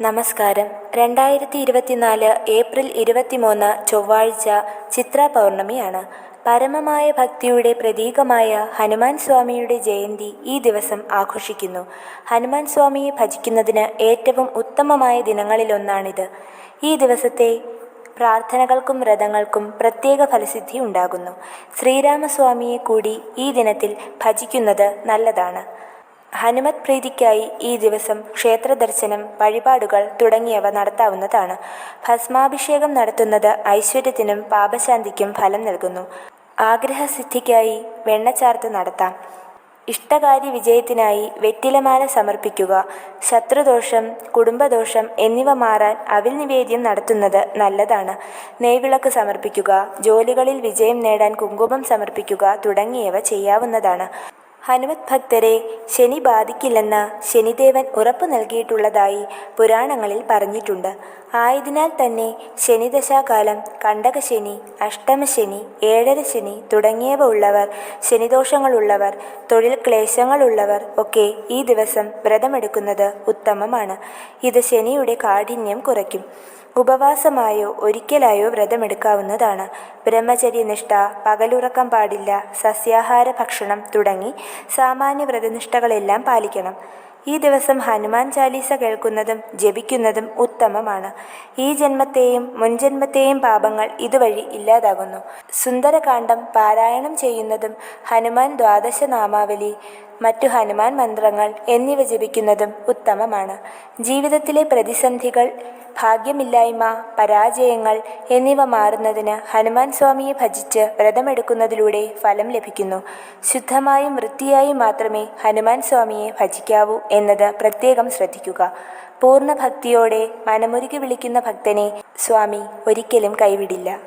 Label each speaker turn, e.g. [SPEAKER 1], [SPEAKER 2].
[SPEAKER 1] നമസ്കാരം. രണ്ടായിരത്തി ഇരുപത്തിനാല് ഏപ്രിൽ ഇരുപത്തിമൂന്ന് ചൊവ്വാഴ്ച ചിത്ര പൗർണമിയാണ്. പരമമായ ഭക്തിയുടെ പ്രതീകമായ ഹനുമാൻ സ്വാമിയുടെ ജയന്തി ഈ ദിവസം ആഘോഷിക്കുന്നു. ഹനുമാൻ സ്വാമിയെ ഭജിക്കുന്നതിന് ഏറ്റവും ഉത്തമമായ ദിനങ്ങളിലൊന്നാണിത് ഈ ദിവസത്തെ പ്രാർത്ഥനകൾക്കും വ്രതങ്ങൾക്കും പ്രത്യേക ഫലസിദ്ധി ഉണ്ടാകുന്നു. ശ്രീരാമസ്വാമിയെ കൂടി ഈ ദിനത്തിൽ ഭജിക്കുന്നത് നല്ലതാണ്. ഹനുമത് പ്രീതിക്കായി ഈ ദിവസം ക്ഷേത്ര ദർശനം വഴിപാടുകൾ തുടങ്ങിയവ നടത്താവുന്നതാണ്. ഭസ്മാഭിഷേകം നടത്തുന്നത് ഐശ്വര്യത്തിനും പാപശാന്തിക്കും ഫലം നൽകുന്നു. ആഗ്രഹസിദ്ധിക്കായി വെണ്ണച്ചാർത്ത് നടത്താം. ഇഷ്ടകാര്യ വിജയത്തിനായി വെറ്റിലമാല സമർപ്പിക്കുക ശത്രുദോഷം കുടുംബദോഷം എന്നിവ മാറാൻ അവിൽ നിവേദ്യം നടത്തുന്നത് നല്ലതാണ്. നെയ്വിളക്ക് സമർപ്പിക്കുക ജോലികളിൽ വിജയം നേടാൻ കുങ്കുമം സമർപ്പിക്കുക തുടങ്ങിയവ ചെയ്യാവുന്നതാണ്. ഹനുമത് ഭക്തരെ ശനി ബാധിക്കില്ലെന്ന് ശനിദേവൻ ഉറപ്പു നൽകിയിട്ടുള്ളതായി പുരാണങ്ങളിൽ പറഞ്ഞിട്ടുണ്ട്. ആയതിനാൽ തന്നെ ശനിദശാകാലം കണ്ടകശനി അഷ്ടമശനി ഏഴര ശനി തുടങ്ങിയവ ഉള്ളവർ ശനിദോഷങ്ങളുള്ളവർ തൊഴിൽ ക്ലേശങ്ങളുള്ളവർ ഒക്കെ ഈ ദിവസം വ്രതമെടുക്കുന്നത് ഉത്തമമാണ്. ഇത് ശനിയുടെ കാഠിന്യം കുറയ്ക്കും. ഉപവാസമായോ ഒരിക്കലായോ വ്രതമെടുക്കാവുന്നതാണ്. ബ്രഹ്മചര്യനിഷ്ഠ പകലുറക്കം പാടില്ല സസ്യാഹാര ഭക്ഷണം തുടങ്ങി സാമാന്യ വ്രതനിഷ്ഠകളെല്ലാം പാലിക്കണം. ഈ ദിവസം ഹനുമാൻ ചാലീസ കേൾക്കുന്നതും ജപിക്കുന്നതും ഉത്തമമാണ്. ഈ ജന്മത്തെയും മുൻജന്മത്തെയും പാപങ്ങൾ ഇതുവഴി ഇല്ലാതാകുന്നു. സുന്ദരകാന്ഡം പാരായണം ചെയ്യുന്നതും ഹനുമാൻ ദ്വാദശ നാമാവലി മറ്റു ഹനുമാൻ മന്ത്രങ്ങൾ എന്നിവ ജപിക്കുന്നതും ഉത്തമമാണ്. ജീവിതത്തിലെ പ്രതിസന്ധികൾ ഭാഗ്യമില്ലായ്മ പരാജയങ്ങൾ എന്നിവ മാറുന്നതിന് ഹനുമാൻ സ്വാമിയെ ഭജിച്ച് വ്രതമെടുക്കുന്നതിലൂടെ ഫലം ലഭിക്കുന്നു. ശുദ്ധമായും വൃത്തിയായും മാത്രമേ ഹനുമാൻ സ്വാമിയെ ഭജിക്കാവൂ എന്നത് പ്രത്യേകം ശ്രദ്ധിക്കുക. പൂർണ ഭക്തിയോടെ മനമുരുകി വിളിക്കുന്ന ഭക്തനെ സ്വാമി ഒരിക്കലും കൈവിടില്ല.